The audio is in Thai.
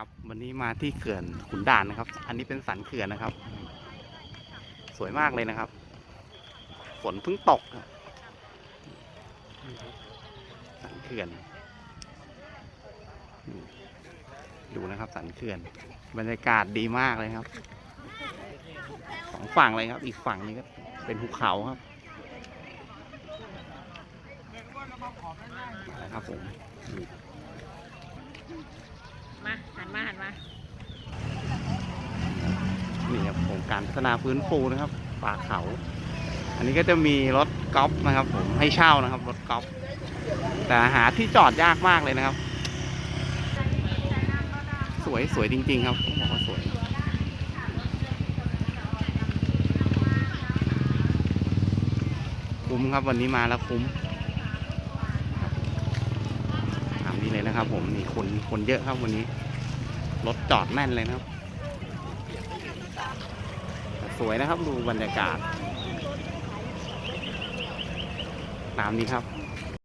ครับวันนี้มาที่เขื่อนขุนด่านนะครับ อันนี้เป็นสันเขื่อนนะครับ สวยมากเลยนะครับ ฝนเพิ่งตกสันเขื่อน ดูนะครับ สันเขื่อน บรรยากาศดีมากเลยครับสองฝั่งเลยครับ อีกฝั่งนี้ก็เป็นภูเขาครับนะครับผม มาหันมา นี่ครับโครงการพัฒนาฟื้นฟูนะครับ ป่าเขา อันนี้ก็จะมีรถกอล์ฟนะครับ ผมให้เช่านะครับ รถกอล์ฟแต่หาที่จอดยากมากเลยนะครับ สวยสวยจริง ๆ ครับต้องบอกว่าสวยคุ้มครับวันนี้มาแล้วคุ้มถามนี้เลยนะครับ ผมนี่คนคนเยอะครับวันนี้ รถจอดแน่นเลยนะครับ สวยนะครับดูบรรยากาศ ตามนี้ครับ